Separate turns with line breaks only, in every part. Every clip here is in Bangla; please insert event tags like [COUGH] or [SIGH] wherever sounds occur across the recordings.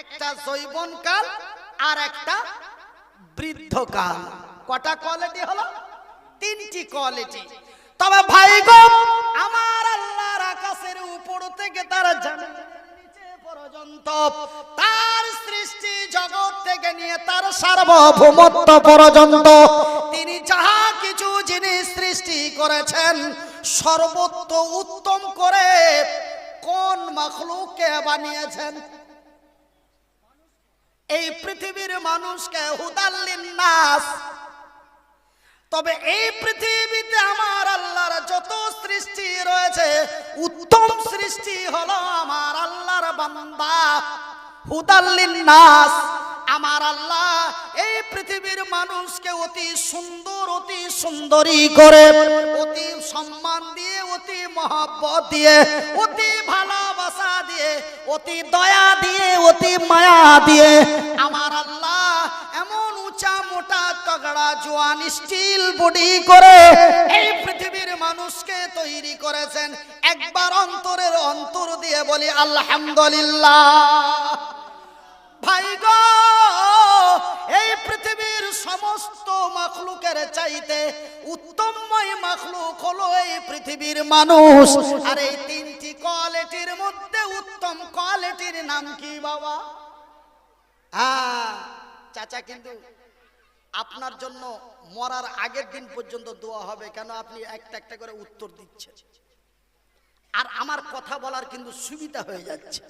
একটা জৈবনকাল আর একটা বৃদ্ধকাল কটা কোয়ালিটি হলো? তিনটি কোয়ালিটি তবে ভাই গো, আমার আল্লাহর আকাশের উপর থেকে তারা জানে তার সৃষ্টি জগৎ থেকে নিয়ে তার সার্বভৌমত্ব পর্যন্ত, তিনি যাহা কিছু জিনিস সৃষ্টি করেছেন, সর্বোত্ত উত্তম করে কোন মখলুককে বানিয়েছেন? এই পৃথিবীর মানুষকে হুদাল্লিন নাস। তবে এই পৃথিবীতে আমার আল্লাহর যত সৃষ্টি রয়েছে, উত্তম সৃষ্টি হলো আমার আল্লাহর বান্দা। হুদাল্লিন নাস। আমার আল্লাহ এই পৃথিবীর মানুষকে অতি সুন্দর, অতি সুন্দরী করে, অতি সম্মান দিয়ে, অতি মহব্বত দিয়ে, অতি ভালোবাসা দিয়ে, অতি দয়া দিয়ে, অতি মায়া দিয়ে। আমার আল্লাহ এমন উঁচা, মোটা, তগড়া, জোয়ান, স্টিল বডি করে এই পৃথিবীর মানুষকে তৈরি করেছেন। একবার অন্তরের অন্তর দিয়ে বলি, আলহামদুলিল্লাহ। ভাই গো, এই পৃথিবীর সমস্ত মখলুকের চাইতে উত্তমময় মখলুক হলো এই পৃথিবীর মানুষ। আর এই তিনটি কোয়ালিটির মধ্যে উত্তম কোয়ালিটির নাম কি বাবা? হ্যাঁ চাচা কিন্তু আপনার জন্য মরার আগের দিন পর্যন্ত দোয়া হবে কেন আপনি একটা একটা করে উত্তর দিচ্ছেন। আর আমার কথা বলার কিন্তু সুবিধা হয়ে যাচ্ছে।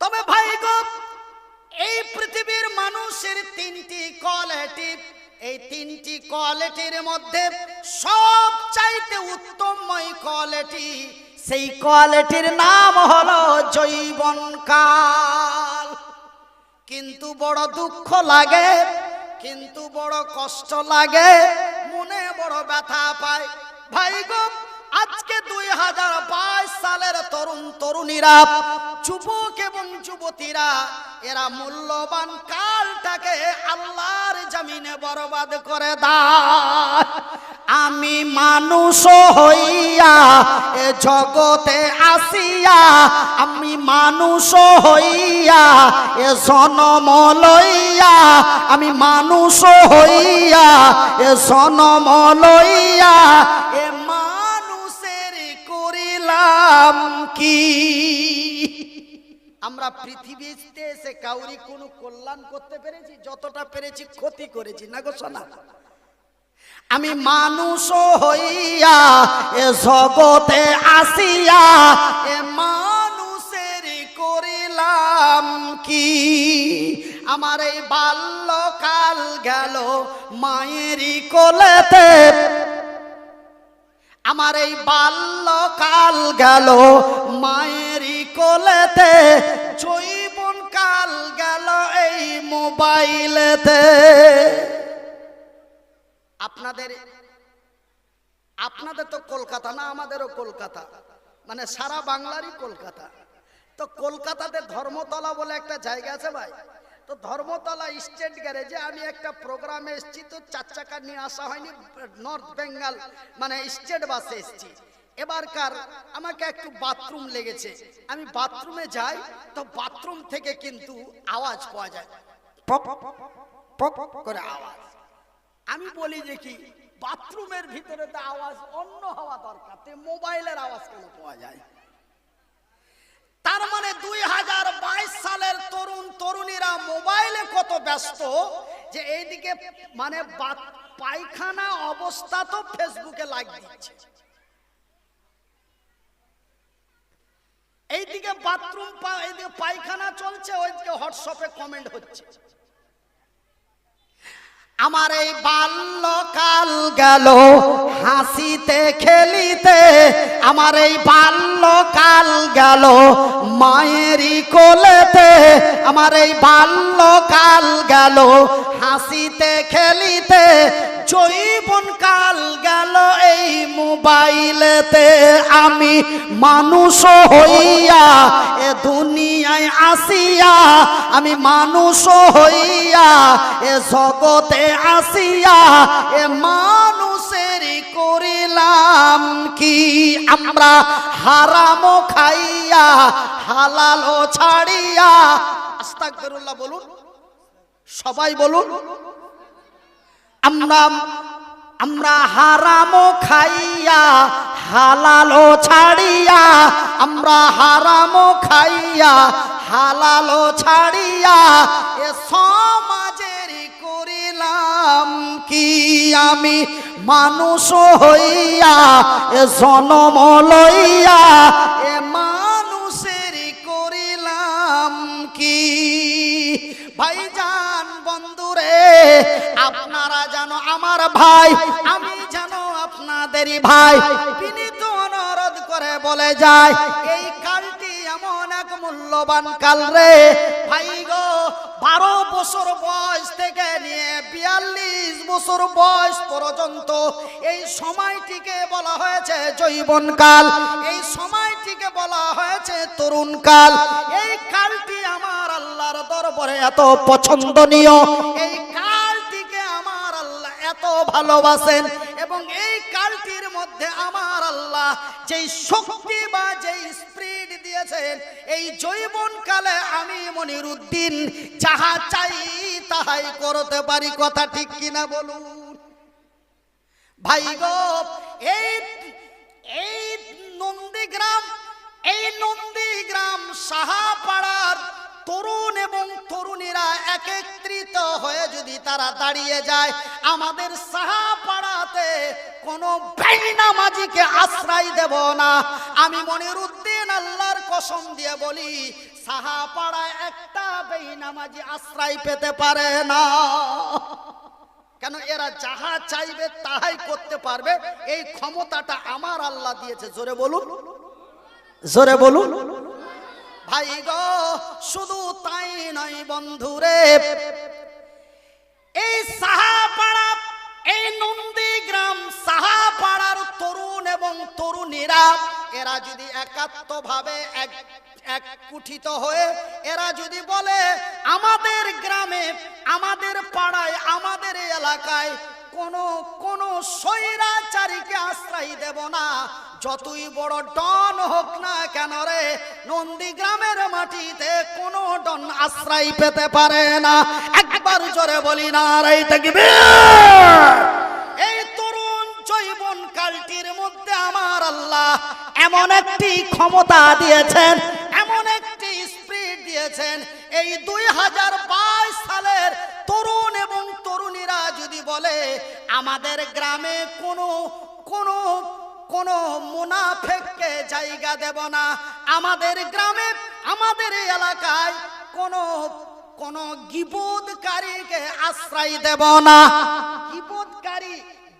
তবে ভাই গো এই পৃথিবীর মানুষের তিনটি কোয়ালিটি এই তিনটি কোয়ালিটির মধ্যে সব চাইতে উত্তমময় কোয়ালিটি, সেই কোয়ালিটির নাম হলো জৈবন কাল। কিন্তু বড় দুঃখ লাগে, কিন্তু বড় কষ্ট লাগে, মনে বড় ব্যথা পায়। ভাই গো, আজকে দুই হাজার বাইশ সালের তরুণ তরুণীরা যুবক এবং যুবতীরা, এরা মূল্যবান কালটাকে আল্লাহর জমিনে বরবাদ করে দেয়। আমি মানুষ হইয়া এ জগতে আসিয়া, আমি মানুষ হইয়া এ জনম লইয়া, আমি মানুষ হইয়া এ জনম লইয়া, এ মানুষের করিলাম কি? আমরা পৃথিবীতে এসে কাউরি কোনো কল্যাণ করতে পেরেছি? যতটা পেরেছি ক্ষতি করেছি। না গো সোনা। আমি মানুষ হইয়া এ জগতে আসিয়া এ মানুষের করিলাম কি? আমার এই বাল্যকাল গেল মায়েরই কোলেতে। আমার এই বাল্যকাল গেল মায়েরই কোলেতে জৈবন কাল গেল এই মোবাইলেতে। আপনাদের আপনাদের তো কলকাতা না, আমাদেরও কলকাতা। মানে সারা বাংলারই কলকাতা। তো কলকাতাতে ধর্মতলা বলে একটা জায়গা আছে ভাই? তো ধর্মতলা স্টেট গ্যারেজে আমি একটা প্রোগ্রামে এসেছি, তো চার চাকা নিয়ে আসা হয়নি নর্থ বেঙ্গল মানে স্টেট বাসে এসেছি। এবারকার আমাকে একটু বাথরুম লেগেছে। আমি বাথরুমে যাই, তো বাথরুম থেকে কিন্তু আওয়াজ পাওয়া যায়। করে আওয়াজ। আমি বলি যে কি বাথরুমের ভিতরে তো আওয়াজ অন্য হওয়া দরকার মোবাইলের আওয়াজ কেন পাওয়া যায়? তার মানে দুই হাজার বাইশ সালের তরুণ তরুণীরা মোবাইলে কত ব্যস্ত যে এইদিকে মানে পায়খানা অবস্থা তো ফেসবুকে লাইক দিচ্ছে। এইদিকে বাথরুম এইদিকে পায়খানা চলছে, ওইদিকে হোয়াটসঅ্যাপে কমেন্ট হচ্ছে। আমার এই বাল্যকাল গেল, হাসিতে, খেলিতে। আমার এই বাল্যকাল গেল, মায়েরই কোলেতে। আমার এই বাল্যকাল গেল, হাসিতে, খেলিতে। জৈবন কাল গেল এই মোবাইলেতে। আমি মানুষ হইয়া এ দুনিয়ায় আসিয়া, আমি মানুষ হইয়া এ জগতে আসিয়া, এ মানুষের করিলাম কি? আমরা হারামো খাইয়া, হালালো ছাড়িয়া। আস্তাগফিরুল্লাহ বলুন। সবাই বলুন। আমরা আমরা হারামো খাইয়া হালালো ছাড়িয়া, আমরা হারামো খাইয়া হালালো ছাড়িয়া, এ সমাজের করিলাম কি আমি? মানুষ হইয়া, এ জনম লইয়া, এ মানুষের করিলাম কি? ভাইজান বন্ধুরে আপনারা জানো আমার ভাই, আমি জানো আপনাদেরই ভাই। বিনীত অনুরোধ করে বলে যায়, এই কালটি এমন এক মূল্যবান কাল রে। ভাই গো, বারো বছর বয়স থেকে নিয়ে বছর বয়স পর্যন্ত এই সময়টিকে বলা হয়েছে জৈবন কাল এই সময়টিকে বলা হয়েছে তরুণ কাল এই কালটি আমার আল্লাহর দরবারে এত পছন্দনীয়। এই কালটিকে আমার আল্লাহ এত ভালোবাসেন এবং এই কালটির মধ্যে আমার আল্লাহ যেই শক্তি বা যেই দিয়েছেন, এই জৈবন কালে আমি মনির উদ্দিন যাহা চাই তাহাই করতে পারি, কথা ঠিক কিনা বলুন। ভাই গো, এই এই নন্দীগ্রাম এই নন্দীগ্রাম সাহাপাড়ার তরুণ এবং তরুণীরা একত্রিত হয়ে যদি তারা দাঁড়িয়ে যায়, আমাদের সাহাপাড়াতে কোনো বেইনামাজিকে আশ্রয় দেব না। আমি মনির উদ্দিন আল্লাহর কসম দিয়ে বলি সাহাপাড়ায় একটা বেইনামাজি আশ্রয় পেতে পারে না। কেন এরা যাহা চাইবে তাহাই করতে পারবে, এই ক্ষমতাটা আমার আল্লাহ দিয়েছে। জোরে বলুন। জোরে বলুন। ভাই গো, শুধু তাই নয় বন্ধুরে, এই সাহাপাড়া এই নন্দীগ্রাম সাহাপাড়ার তরুণ এবং তরুণীরা, এরা যদি একাত্ম ভাবে এক এক কুঠিত হয়ে, এরা যদি বলে, আমাদের গ্রামে, আমাদের পাড়ায়, আমাদের এলাকায় কোনো কোনো স্বৈরাচারীকে আশ্রয় দেব না যতই বড় ডন হোক না কেন রে, নন্দীগ্রামের মাটিতে কোনো ডন আশ্রয় পেতে পারে না। একবার জোরে বলি না রাই থাকবে এই তরুণ জৈবন কালটির মধ্যে আমার আল্লাহ এমন একটি ক্ষমতা দিয়েছেন, এমন একটি স্পিড দিয়েছেন। এই দুই হাজার বাইশ সালের তরুণ এবং তরুণীরা যদি বলে, আমাদের গ্রামে কোনো কোনো কোনো মুনাফেককে জায়গা দেব না। আমাদের গ্রামে, আমাদের এলাকায় কোনো, কোন গিবোধকারীকে আশ্রয় দেব না। গিবোধকারী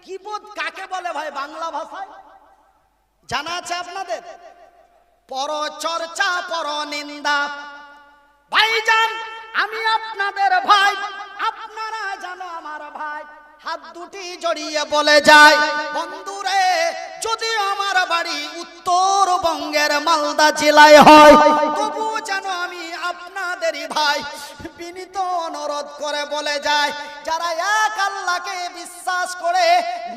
গিবোধ কাকে বলে ভাই বাংলা ভাষায়? জানা আছে আপনাদের? পর চর্চা পর নিন্দা ভাইজান, আমি আপনাদের ভাই, আপনারা জানো আমার ভাই। হাত দুটি জড়িয়ে বলে যায়, বন্ধুরে, যদি আমার বাড়ি উত্তরবঙ্গের মালদা জেলায় হয়, তবু যেন আমি আপনাদেরই ভাই। বিনীত অনুরোধ করে বলে যায়, যারা এক আল্লাহকে বিশ্বাস করে,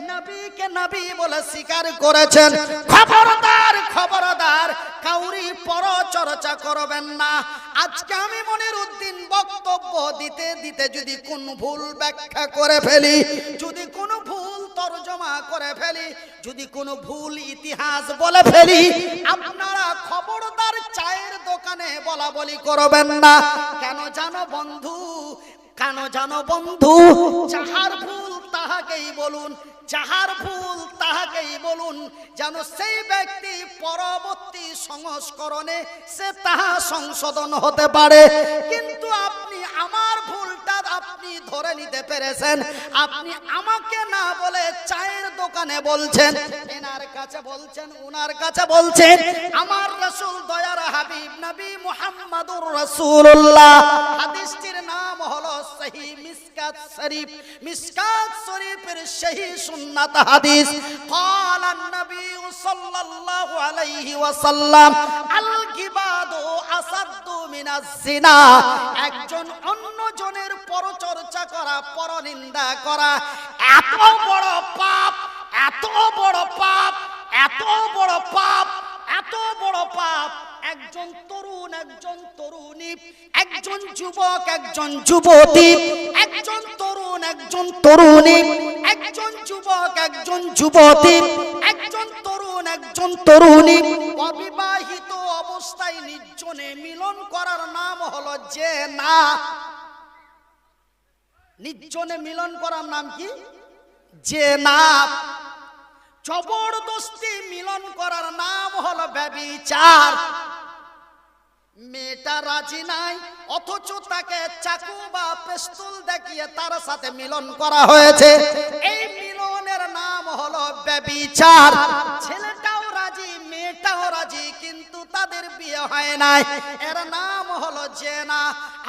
নবীকে নবী বলে স্বীকার করেছেন, খবরদার খবরদার, কাউরি পর চর্চা করবেন না। আজকে আমি মনির উদ্দিন বক্তব্য দিতে দিতে যদি কোন ভুল ব্যাখ্যা করে ফেলি যদি কোনো ভুল তরজমা করে ফেলি, যদি কোনো ভুল ইতিহাস বলে ফেলি, আপনারা খবরদার চায়ের দোকানে বলা বলি করবেন না। কেন জানো বন্ধু? কেন জানো বন্ধু? চাহার ভুল তাহাকেই বলুন। যাহার ভুল তাহাকেই বলুন, যেন সেই ব্যক্তি পরবর্তী সংস্করণে সে তাহা সংশোধন হতে পারে। কিন্তু আপনি আমার ভুলটা আপনি ধরে নিতে পেরেছেন। আপনি আমাকে না বলে চায়ের দোকানে বলছেন, এনার কাছে বলছেন, উনার কাছে বলছেন, আমার রসুল দয়ার হাবিব নবী মুহাম্মাদুর রাসূলুল্লাহ। হাদিসটির নাম হলো সহিহ মিসকাত শরীফ। মিসকাত শরীফের সহিহ সুন্নাত হাদিস। একজন অন্যজনের পরচর্চা করা, পরনিন্দা করা। এত বড় পাপ, এত বড় পাপ, এত বড় পাপ, এত বড় পাপ। একজন তরুণ, একজন তরুণী, একজন যুবক, একজন যুবতী, একজন তরুণ, একজন তরুণী, একজন যুবক, একজন যুবতী, একজন তরুণ, একজন তরুণী। অবিবাহিত অবস্থায় নির্জনে মিলন করার নাম হলো যে না। নির্জনে মিলন করার নাম কি? যে না। জবরদস্তি মিলন করার নাম হলো ব্যবিচার। মেয়েটা রাজি নাই, অথচ তাকে চাকু বা পেস্তুল দেখিয়ে তার সাথে মিলন করা হয়েছে। এই মিলনের নাম হলো ব্যবিচার। ছেলেটাও রাজি, মেয়েটাও রাজি, কিন্তু তাদের বিয়ে হয় নাই। এর নাম হলো জেনা।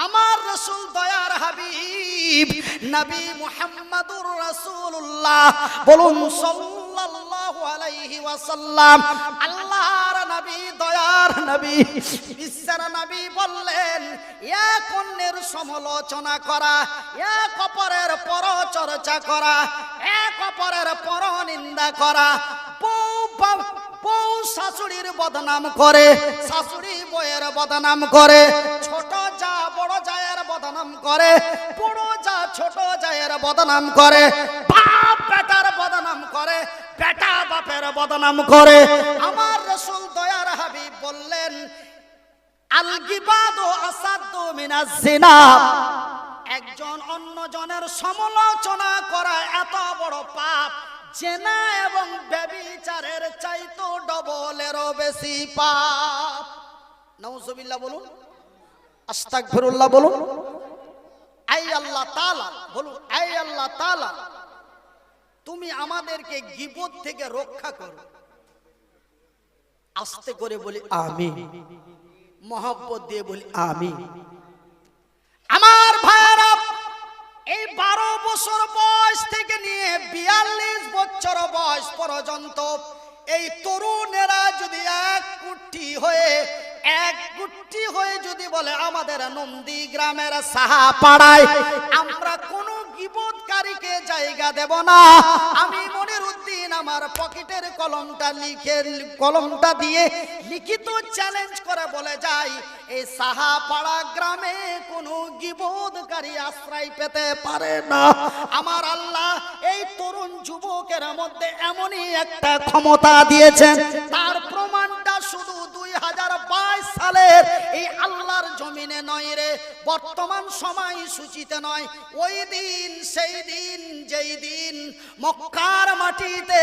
আমার রসুল দয়ার হাবিব, নবী মুহাম্মাদুর রাসূলুল্লাহ। বলুন সাল্লাল্লাহু আলাইহি ওয়াসাল্লাম। আল্লাহর নবী, দয়ার নবী, বিশ্বের নবী বললেন এক অন্যের সমালোচনা করা এক অপরের পরচর্চা করা এক অপরের পরনিন্দা করা। বউ শাশুড়ির বদনাম করে, শাশুড়ি বইয়ের বদনাম করে, ছোট যা বড় জায়ের বদনাম করে, বড় যা ছোট জায়ের বদনাম করে, বাপ বেটার বদনাম করে বেটা বাপের বদনাম করে। আমার রসুল দয়ার হাবিব বললেন আল গিবাদু আসাদ্দু মিনাজ জিনা। একজন অন্যজনের সমালোচনা করা এত বড় পাপ, জেনা এবং ব্যভিচারের চাইতো ডবলেরও বেশি পাপ। নউজুবিল্লাহ বলুন, আস্তাগফিরুল্লাহ বলুন। আই আল্লাহ তাআলা, বলুন, আই আল্লাহ তাআলা। তুমি আমাদেরকে গিবত থেকে রক্ষা করো। আস্তে করে বলি আমি মহব্বত দিয়ে বলি আমি আমার ভাইয়েরা, এই বারো বছর বয়স থেকে নিয়ে বিয়াল্লিশ বছর বয়স পর্যন্ত এই তরুণেরা যদি এক কুটি হয়ে, এক গুটি হয়ে যদি বলে, আমাদের নন্দী গ্রামের সাহা পাড়ায় আমরা কোনো গিবতকারীকে জায়গা দেব না। আমার পকেটের কলমটা লিখে, কলমটা দিয়ে লিখিত চ্যালেঞ্জ করে বলে যাই এই সাহাপাড়া গ্রামে কোনো গিবোধকারী আশ্রয় পেতে পারে না। আমার আল্লাহ এই তরুণ যুবকের মধ্যে এমনই একটা ক্ষমতা দিয়েছেন, তার প্রমাণটা শুধু দুই হাজার বাইশ সালের এই আল্লাহর জমিনে নয় রে, বর্তমান সময় সূচিতে নয়, ওই দিন, সেই দিন, যেই দিন মক্কার মাটিতে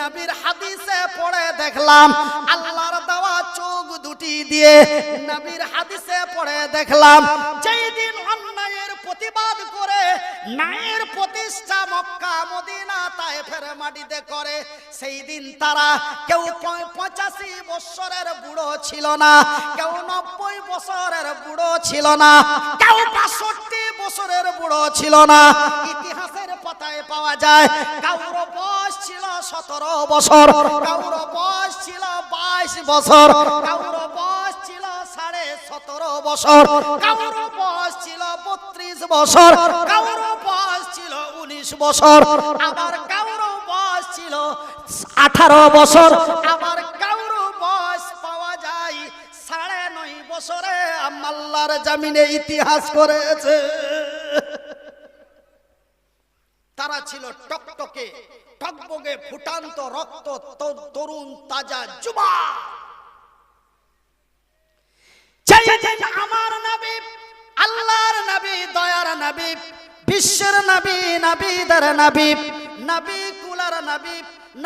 নবীর হাদিসে পড়ে দেখলাম, আল্লাহর দেওয়া চোখ দুটি দিয়ে নবীর হাদিসে পড়ে দেখলাম যেই দিন অন্যায়ের প্রতিবাদ করে ন্যায়ের প্রতিষ্ঠা মক্কা, মদিনা তায়েফের মাটিতে করে সেই দিন তারা কেউ পঁচাশি বছরের বুড়ো ছিল না, কেউ নব্বই বছরের বুড়ো ছিল না, কেউ বাষট্টি বছরের বুড়ো ছিল না। ইতিহাসের পাতায় পাওয়া যায় ছিল সতেরো বছর। কাউর বয়স ছিল বাইশ বছর। কাউর বয়স ছিল সাড়ে সতেরো বছর। কাউর বয়স ছিল বত্রিশ বছর। কাউর বয়স ছিল উনিশ বছর। আবার কাউর বয়স ছিল আঠারো বছর। আবার কাউর বয়স পাওয়া যায় সাড়ে নয় বছরে। আল্লাহর জামিনে ইতিহাস করেছে। তারা ছিল টকটকে, টকবগে ফুটান্ত রক্ত তরুণ তাজা যুবা। আমার নবী, আল্লাহর নবী, দয়ার নবী, বিশ্বের নবী নবী নবী কুলার নবী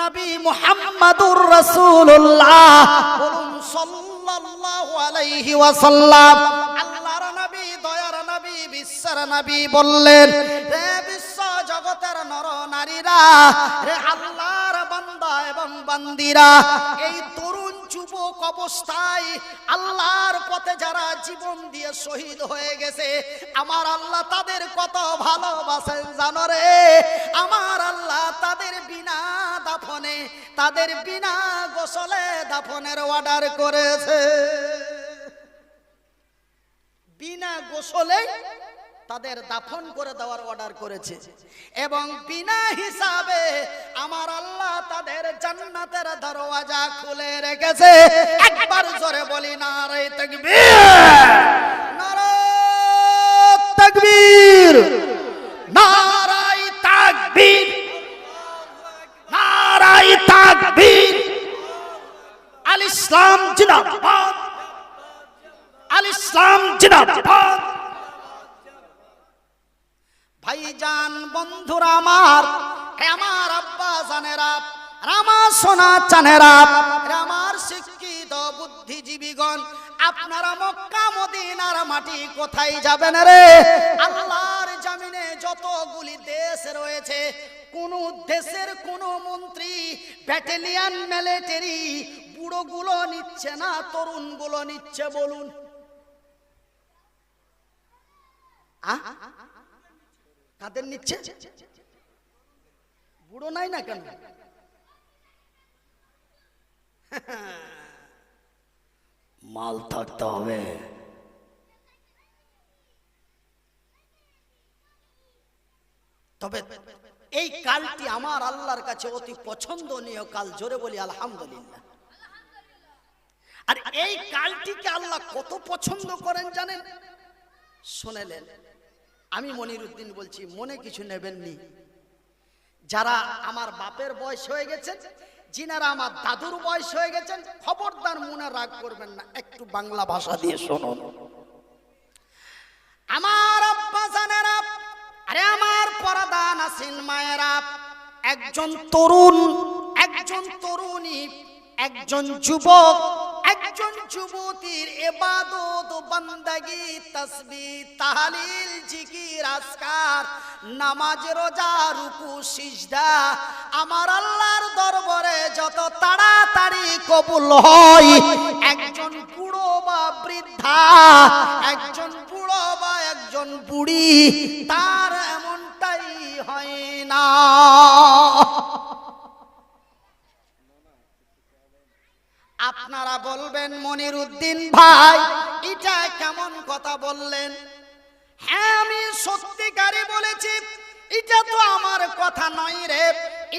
নবী মুহাম্মাদুর রাসূলুল্লাহ বলুন সাল্লাল্লাহু আলাইহি ওয়াসাল্লাম, আল্লাহর নবী, দয়ার নবী, বিশ্বের নবী বললেন রে বিশ্ব জগতের নর নারীরা রে আল্লাহর বান্দা এবং বান্দিরা, এই তরুণ যুবক অবস্থায় আল্লাহর পথে যারা জীবন দিয়ে শহীদ হয়ে গেছে, আমার আল্লাহ তাদের কত ভালোবাসেন জানো রে? আমার আল্লাহ তাদের বিনা দাফনে, তাদের বিনা গোসলে দাফনের অর্ডার করেছে। বিনা গোসলে তাদের দাফন করে দেওয়ার অর্ডার করেছে। এবং বিনা হিসাবে আমার আল্লাহ তাদের জান্নাতের দরওয়াজা খুলে রেখেছে। একবার জোরে বলি না রে তাকবীর। নারে তাকবীর নারাই তাকবীর নারাই তাকবীর আল ইসলাম জিন্দাবাদ আল ইসলাম জিন্দাবাদ ভাইজান বন্ধুরা আমার হে আমার বুদ্ধিজীবীগণ, আপনারা মক্কা, মদিনার মাটি কোথায় যাবেন রে? আল্লাহর জামিনে যতগুলি দেশ রয়েছে, কোন দেশের কোন মন্ত্রী, ব্যাটালিয়ান মিলিটারি বুড়োগুলো নিচ্ছে না, তরুণগুলো নিচ্ছে বলুন। কাদের নিচ্ছে? বুড়ো নাই না কেন? [LAUGHS] মাল থাকতে হবে। তবে এই কালটি আমার আল্লাহর কাছে অতি পছন্দনীয় কাল, জোরে বলি আলহামদুলিল্লাহ। আর এই কালটিকে আল্লাহ কত পছন্দ করেন জানেন? শুনেলেন, আমি মনিরুদ্দিন বলছি, মনে কিছু নেবেননি? যারা আমার বাপের বয়স হয়ে গেছে, যিনারা আমার দাদুর বয়স হয়ে গেছেন, খবরদার মনে রাগ করবেন না, একটু বাংলা ভাষা দিয়ে শুনুন। আমার আব্বা জানেরা, আরে আমার পরাদা নাসিন মায়েরা, একজন তরুণ, একজন তরুণী, একজন যুবক একজন যুবতীর এবাদত, বান্দাগি, তসবি, তাহলিল, জিকির আসকার নামাজ, রোজা, রুকু, সিজদা, আমার আল্লাহর দরবারে যত তাড়াতাড়ি কবুল হয়, একজন বুড়ো বা বৃদ্ধা, একজন বুড়ো বা একজন বুড়ি, তার এমনটাই হয় না। আপনারা বলবেন মনির উদ্দিন ভাই, এটা কেমন কথা বললেন? হ্যাঁ আমি সত্যিকারে বলেছি, এটা তো আমার কথা নয় রে,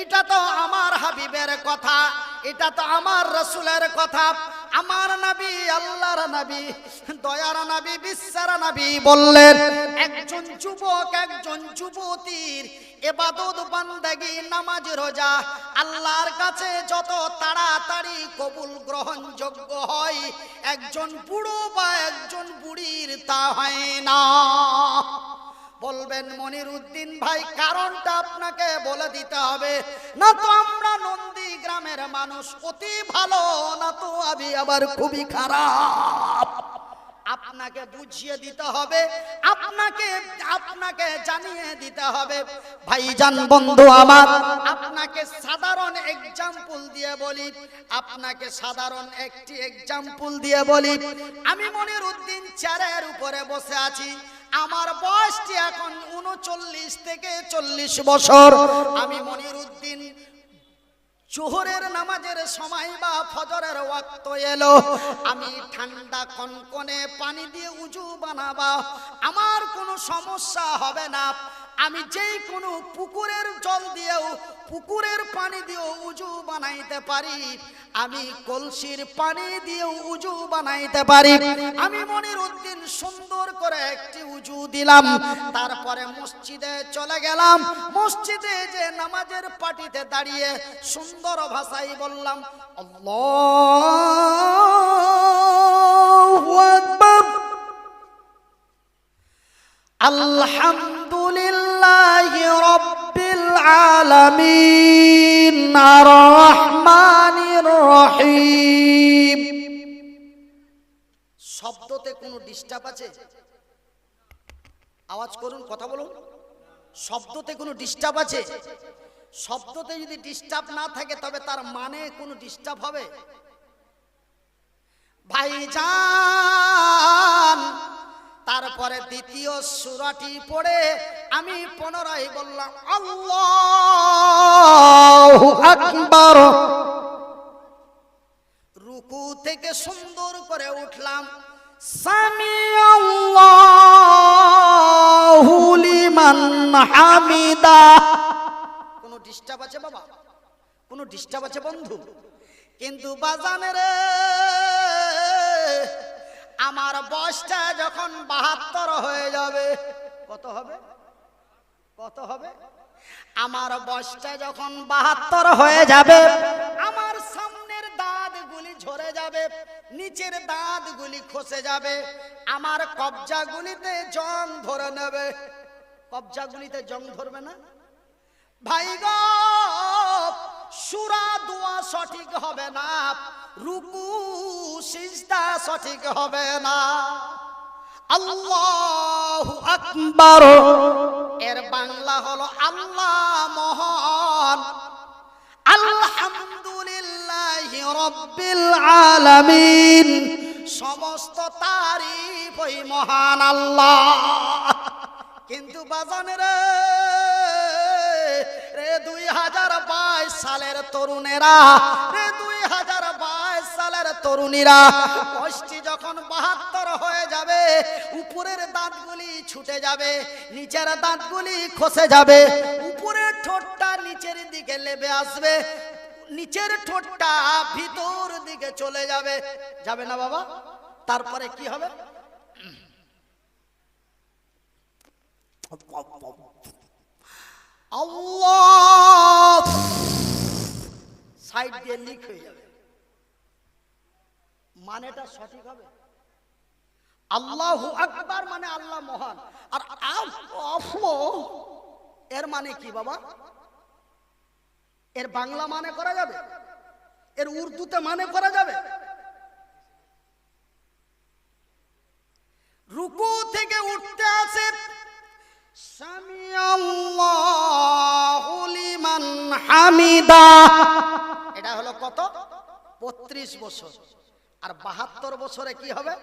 এটা তো আমার হাবিবের কথা, এটা তো আমার রসুলের কথা। আমার নবী, আল্লাহর নবী, দয়ার নবী, বিশ্বের নবী বললেন, একজন যুবক, একজন যুবতীর এবাদত বান্দাগি, নামাজ, রোজা, আল্লাহর কাছে যত তাড়াতাড়ি কবুল গ্রহণযোগ্য হয়, একজন বুড়ো বা একজন বুড়ির তা হয় না। বলবেন মনির উদ্দিন ভাই, কারণটা আপনাকে বলে দিতে হবে, না তো আমরা নন্দী গ্রামের মানুষ অতি ভালো, না তো আমি আবার খুবই খারাপ। আপনাকে বুঝিয়ে দিতে হবে, আপনাকে আপনাকে জানিয়ে দিতে হবে। ভাইজান, বন্ধু আমার, আপনাকে সাধারণ এক্সাম্পল দিয়ে বলি, আপনাকে সাধারণ একটি এক্সাম্পল দিয়ে বলি। আমি মনির উদ্দিন চেয়ারের উপরে বসে আছি, আমার বয়সটি এখন উনচল্লিশ থেকে চল্লিশ বছর। আমি মনির উদ্দিন জোহরের নামাজের সময় বা ফজরের ওয়াক্ত এলো। আমি ঠান্ডা কনকনে পানি দিয়ে উজু বানাবা। আমার কোনো সমস্যা হবে না। আমি যেই কোনো পুকুরের জল দিয়েও পুকুরের পানি দিয়েও উজু বানাইতে পারি। আমি কলসির পানি দিয়েও উজু বানাইতে পারি। আমি মনির উদ্দিন সুন্দর করে একটি উজু দিলাম। তারপরে মসজিদে চলে গেলাম। মসজিদে যে নামাজের পাটিতে দাঁড়িয়ে সুন্দর ভাষায় বললাম আল্লাহু আলহামদুলিল্লাহ। রব্বিল আলামিন আর রহমানির রহিম শব্দতে কোনো ডিস্টার্ব আছে? আওয়াজ করুন, কথা বলুন। শব্দতে কোনো ডিস্টার্ব আছে? শব্দতে যদি ডিস্টার্ব না থাকে, তবে তার মানে কোনো ডিস্টার্ব হবে? ভাইজান তারপরে দ্বিতীয় সুরাটি পড়ে আমি পুনরায় বললাম, আল্লাহ রুকু থেকে সুন্দর করে উঠলাম কোনো ডিস্টার্ব আছে বাবা? কোনো ডিস্টার্ব আছে বন্ধু? কিন্তু বাজানের আমার বয়সটা যখন বাহাত্তর হয়ে যাবে, কত হবে? কত হবে? আমার বয়সটা যখন বাহাত্তর হয়ে যাবে, আমার সামনের দাঁতগুলি ঝরে যাবে, নিচের দাঁতগুলি খসে যাবে, আমার কবজাগুলিতে জং ধরে নেবে। কবজাগুলিতে জং ধরবে না? ভাই গো, সুরা দোয়া সঠিক হবে না। রুকু, সিজদা সঠিক হবে না। আল্লাহু আকবার। এর বাংলা হলো আল্লাহ মহান। আলহামদুলিল্লাহ রব্বিল আলামিন। সমস্ত তারিফ ওই মহান আল্লাহ। কিন্তু বাজানের রে দুই হাজার বাইশ সালের তরুণেরা, রে দুই হাজার বাইশ তরুণীরা, বয়সটি যখন বাহাত্তর হয়ে যাবে, উপরের দাঁতগুলি ছুটে যাবে, নিচের দাঁতগুলি খসে যাবে, উপরের ঠোঁটটা নিচের দিকে লেবে আসবে, নিচের ঠোঁটটা ভিতর দিকে চলে যাবে। যাবে না বাবা? তারপরে কি হবে? সাইড দিয়ে লিক হয়ে যাবে। মানেটা সঠিক হবে? আল্লাহ আকবার মানে আল্লাহ মহান। আর এর মানে কি বাবা? এর বাংলা মানে করা যাবে? এর উর্দুতে মানে করা যাবে? রুকু থেকে উঠতে আল্লাহু হামিদা। এটা হলো কত? বত্রিশ বছর। আর বাহাত্তর বছরে কি হবে?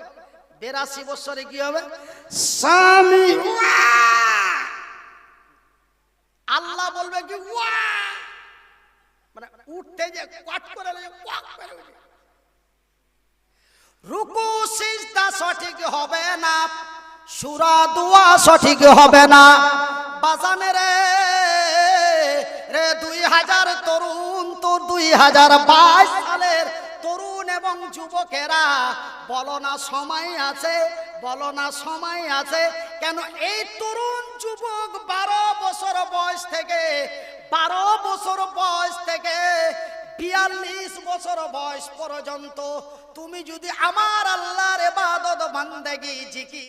বেরাশি বছরে কি হবে? সামি আল্লাহ বলবে কি ওয়া। মানে উঠতে যে কাট করে রুকু সিজদা সঠিক হবে না সুরা দোয়া সঠিক হবে না। বাজানে রে রে দুই হাজার তরুণ তো দুই হাজার বাইশ। এবং যুবকেরা, বলো না সময় আছে, বলো না সময় আছে, কেন এই তরুণ যুবক বারো বছর বয়স থেকে, বারো বছর বয়স থেকে, বিয়াল্লিশ বছর বয়স পর্যন্ত, তুমি যদি আমার আল্লাহর এবাদত বান্দেগি জিকি